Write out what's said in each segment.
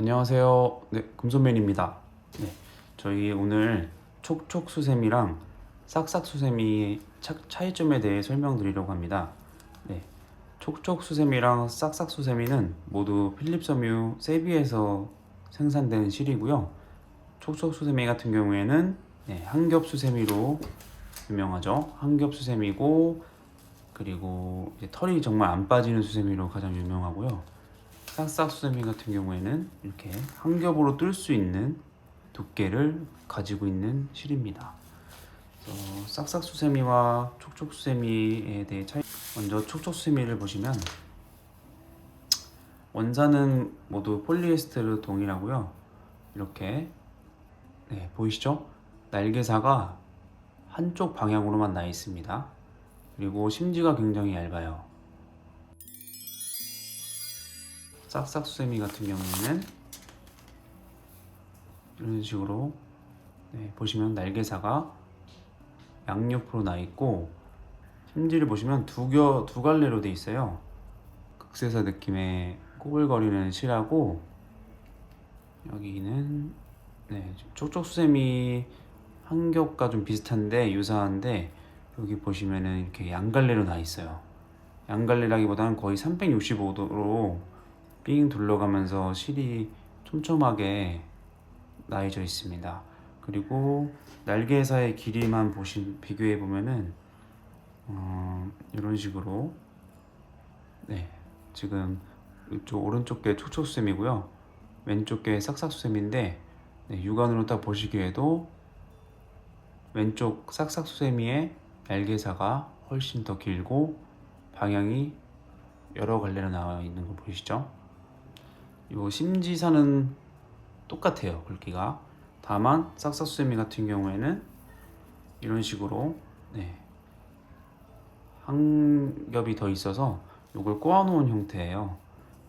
안녕하세요. 네, 금손맨입니다. 네, 저희 오늘 촉촉수세미랑 싹싹수세미의 차, 차이점에 대해 설명드리려고 합니다. 네, 촉촉수세미랑 싹싹수세미는 모두 필립섬유 세비에서 생산된 실이고요. 촉촉수세미 같은 경우에는 네, 한겹수세미로 유명하죠. 한겹수세미고 그리고 털이 정말 안 빠지는 수세미로 가장 유명하고요. 싹싹 수세미 같은 경우에는 이렇게 한 겹으로 뜰 수 있는 두께를 가지고 있는 실입니다. 그래서 싹싹 수세미와 촉촉 수세미에 대해 차이. 먼저 촉촉 수세미를 보시면 원산은 모두 폴리에스테르 동일하고요. 이렇게 네, 보이시죠? 날개사가 한쪽 방향으로만 나 있습니다. 그리고 심지가 굉장히 얇아요. 싹싹 수세미 같은 경우에는 이런 식으로 네, 보시면 날개사가 양옆으로 나 있고 심지를 보시면 두, 겨, 두 갈래로 돼 있어요. 극세사 느낌의 꼬불거리는 실하고 여기는 네, 촉촉 수세미 한 겹과 좀 비슷한데 유사한데 여기 보시면은 이렇게 양갈래로 나 있어요. 양갈래라기보다는 거의 365도로 삥 둘러가면서 실이 촘촘하게 나해져 있습니다. 그리고 날개사의 길이만 보신 비교해 보면은 어, 이런 식으로 네 지금 이쪽 오른쪽 게 촉촉수셈이고요 왼쪽 게 싹싹수셈인데 네, 육안으로 딱 보시기에도 왼쪽 싹싹수세미의 날개사가 훨씬 더 길고 방향이 여러 갈래로 나와 있는 거 보이시죠? 요 심지사는 똑같아요 굵기가. 다만 싹싹수세미 같은 경우에는 이런 식으로 네, 한 겹이 더 있어서 요걸 꼬아놓은 형태예요.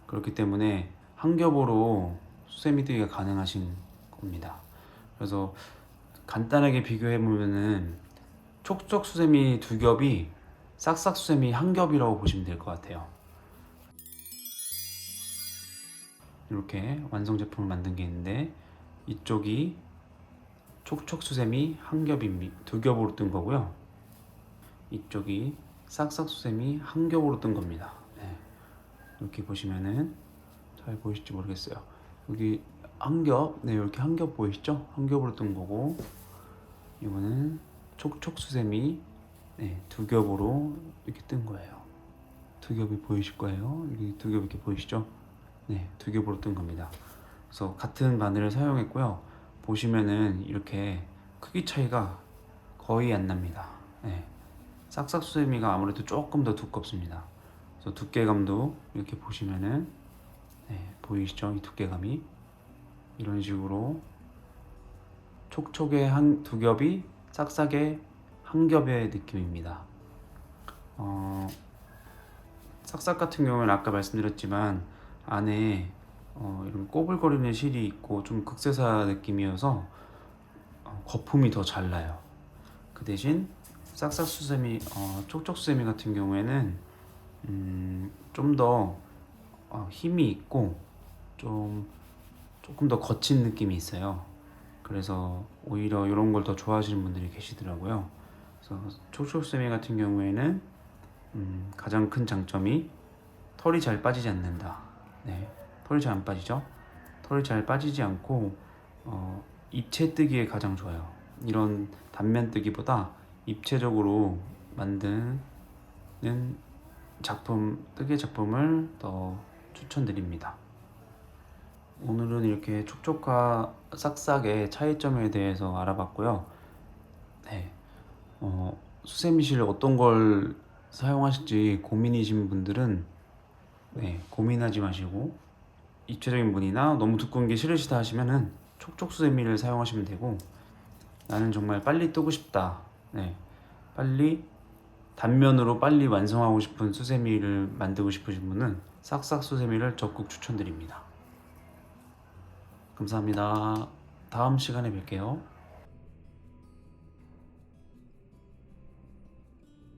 그렇기 때문에 한 겹으로 수세미 뜨기가 가능하신 겁니다. 그래서 간단하게 비교해 보면은 촉촉 수세미 두 겹이 싹싹 수세미 한 겹이라고 보시면 될 것 같아요. 이렇게 완성 제품을 만든 게 있는데 이쪽이 촉촉 수세미 한 겹입니다. 두 겹으로 뜬 거고요. 이쪽이 싹싹 수세미 한 겹으로 뜬 겁니다. 네. 이렇게 보시면은 잘 보이실지 모르겠어요. 여기 한 겹, 네 이렇게 한 겹 보이시죠? 한 겹으로 뜬 거고 이거는 촉촉수세미 네, 두 겹으로 이렇게 뜬 거예요. 두 겹이 보이실 거예요. 여기 두겹 이렇게 보이시죠? 네, 두 겹으로 뜬 겁니다. 그래서 같은 바늘을 사용했고요. 보시면은 이렇게 크기 차이가 거의 안 납니다. 네, 싹싹 수세미가 아무래도 조금 더 두껍습니다. 그래서 두께감도 이렇게 보시면은 네, 보이시죠? 이 두께감이 이런 식으로 촉촉의 한 두 겹이 싹싹의 한 겹의 느낌입니다. 어, 싹싹 같은 경우는 아까 말씀드렸지만 안에 어, 이런 꼬불거리는 실이 있고 좀 극세사 느낌이어서 어, 거품이 더 잘 나요. 그 대신 싹싹 수세미, 어, 촉촉 수세미 같은 경우에는 음, 좀더 어, 힘이 있고 좀 조금 더 거친 느낌이 있어요. 그래서 오히려 이런 걸 더 좋아하시는 분들이 계시더라고요. 그래서 촉촉세미 같은 경우에는 음, 가장 큰 장점이 털이 잘 빠지지 않는다. 네, 털이 잘 안 빠지죠? 털이 잘 빠지지 않고 어, 입체 뜨기에 가장 좋아요. 이런 단면 뜨기보다 입체적으로 만드는 작품 뜨개 작품을 더 추천드립니다. 오늘은 이렇게 촉촉과 싹싹의 차이점에 대해서 알아봤고요. 네, 어, 수세미실 어떤 걸 사용하실지 고민이신 분들은 네, 고민하지 마시고 입체적인 분이나 너무 두꺼운 게 싫으시다 하시면은 촉촉 수세미를 사용하시면 되고 나는 정말 빨리 뜨고 싶다. 네, 빨리 단면으로 빨리 완성하고 싶은 수세미를 만들고 싶으신 분은 싹싹 수세미를 적극 추천드립니다. 감사합니다. 다음 시간에 뵐게요.